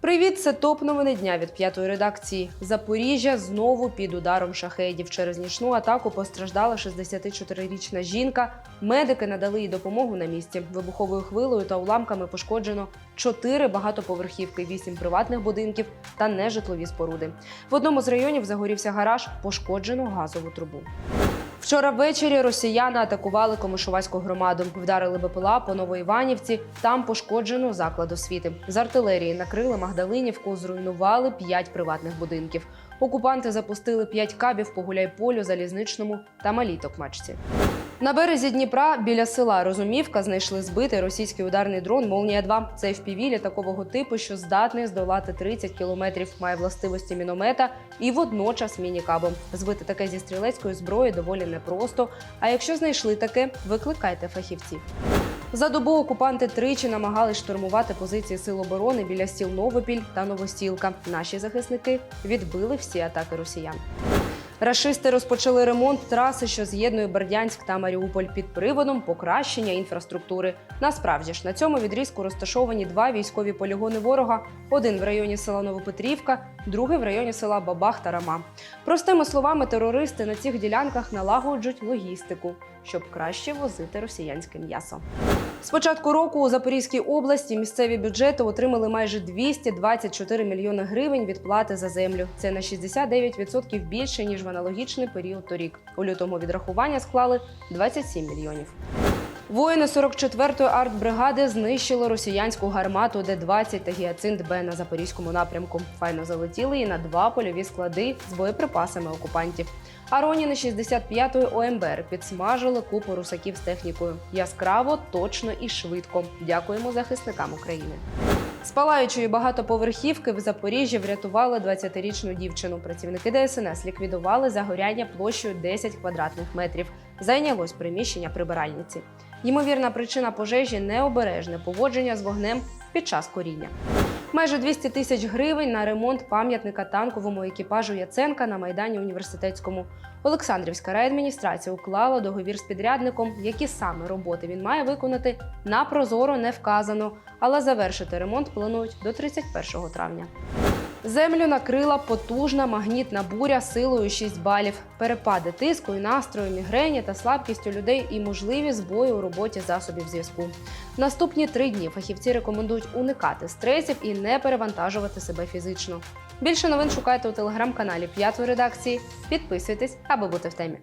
Привіт, це топ новини дня від п'ятої редакції. Запоріжжя знову під ударом шахедів. Через нічну атаку постраждала 64-річна жінка. Медики надали їй допомогу на місці. Вибуховою хвилею та уламками пошкоджено чотири багатоповерхівки, вісім приватних будинків та нежитлові споруди. В одному з районів загорівся гараж, пошкоджено газову трубу. Вчора ввечері росіяни атакували Комишувацьку громаду, вдарили БПЛА по Новоіванівці. Там пошкоджено заклад освіти. З артилерії накрили Магдалинівку, зруйнували п'ять приватних будинків. Окупанти запустили п'ять кабів по Гуляйполю, залізничному та малій Токмачці. На березі Дніпра біля села Розумівка знайшли збитий російський ударний дрон Молнія 2 Це FPV літакового типу, що здатний здолати 30 кілометрів, має властивості міномета і водночас міні-кабом. Збити таке зі стрілецької зброї доволі непросто. А якщо знайшли таке, викликайте фахівців. За добу окупанти тричі намагались штурмувати позиції сил оборони біля сіл Новопіль та Новосілка. Наші захисники відбили всі атаки росіян. Рашисти розпочали ремонт траси, що з'єднує Бердянськ та Маріуполь під приводом покращення інфраструктури. Насправді ж на цьому відрізку розташовані два військові полігони ворога: один в районі села Новопетрівка, другий в районі села Бабах та. Простими словами, терористи на цих ділянках налагоджують логістику, щоб краще возити росіянське м'ясо. З початку року у Запорізькій області місцеві бюджети отримали майже 224 мільйони гривень від плати за землю. Це на 69% більше ніж в аналогічний період торік. У лютому відрахування склали 27 мільйонів. Воїни 44-ї артбригади знищили росіянську гармату Д-20 та гіацинт Б на запорізькому напрямку. Файно залетіли і на два польові склади з боєприпасами окупантів. А роніни 65-ї ОМБР підсмажили купу русаків з технікою. Яскраво, точно і швидко. Дякуємо захисникам України. З палаючої багатоповерхівки в Запоріжжі врятували 20-річну дівчину. Працівники ДСНС ліквідували загоряння площею 10 квадратних метрів. Зайнялось приміщення прибиральниці. Ймовірна причина пожежі необережне поводження з вогнем під час коріння. Майже 200 тисяч гривень на ремонт пам'ятника танковому екіпажу Яценка на майдані університетському. Олександрівська райадміністрація уклала договір з підрядником, які саме роботи він має виконати на прозоро не вказано, але завершити ремонт планують до 31 травня. Землю накрила потужна магнітна буря силою 6 балів. Перепади тиску і настрою, мігрені та слабкість у людей і можливі збої у роботі засобів зв'язку. Наступні три дні фахівці рекомендують уникати стресів і не перевантажувати себе фізично. Більше новин шукайте у телеграм-каналі п'ятої редакції. Підписуйтесь, аби бути в темі.